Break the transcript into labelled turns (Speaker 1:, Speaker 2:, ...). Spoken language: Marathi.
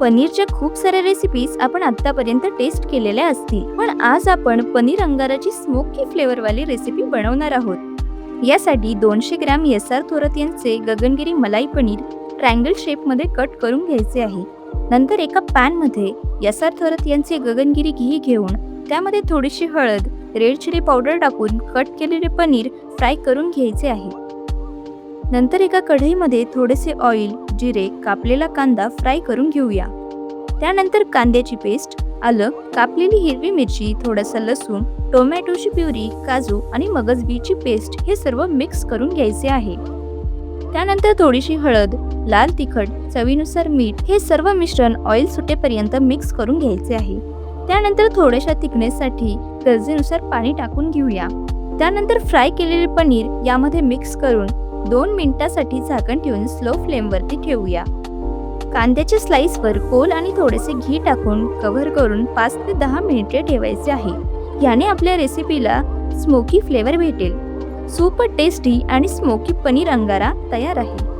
Speaker 1: पनीरच्या खूप साऱ्या रेसिपीज आपण आतापर्यंत टेस्ट केलेल्या असतील. पण आज आपण पनीर अंगाराची स्मोकी फ्लेवरवाली रेसिपी बनवणार आहोत. यासाठी दोनशे ग्रॅम एस आर थोरत यांचे गगनगिरी मलाई पनीर ट्रँगल शेपमध्ये कट करून घ्यायचे आहे. नंतर एका पॅनमध्ये एस आर थोरत यांचे गगनगिरी घी घेऊन त्यामध्ये थोडीशी हळद रेड चिली पावडर टाकून कट केलेले पनीर फ्राय करून घ्यायचे आहे. नंतर एका कढईमध्ये थोडेसे ऑइल जिरे कापलेला कांदा फ्राय करून घेऊया. त्यानंतर कांद्याची पेस्ट आलं कापलेली हिरवी मिरची थोडासा लसूण टोमॅटोची प्युरी काजू आणि मगजबीची पेस्ट हे सर्व मिक्स करून घ्यायचे आहे. त्यानंतर थोडीशी हळद लाल तिखट चवीनुसार मीठ हे सर्व मिश्रण ऑइल सुटेपर्यंत मिक्स करून घ्यायचे आहे. त्यानंतर थोड्याशा थिकनेससाठी गरजेनुसार पाणी टाकून घेऊया. त्यानंतर फ्राय केलेले पनीर यामध्ये मिक्स करून दोन मिनिटासाठी झाकण ठेवून स्लो फ्लेमवरती ठेवूया. कांद्याच्या स्लाइसवर कोल आणि थोडेसे घी टाकून कव्हर करून पाच ते दहा मिनिटे ठेवायचे आहे. याने आपल्या रेसिपीला स्मोकी फ्लेवर भेटेल. सुपर टेस्टी आणि स्मोकी पनीर अंगारा तयार आहे.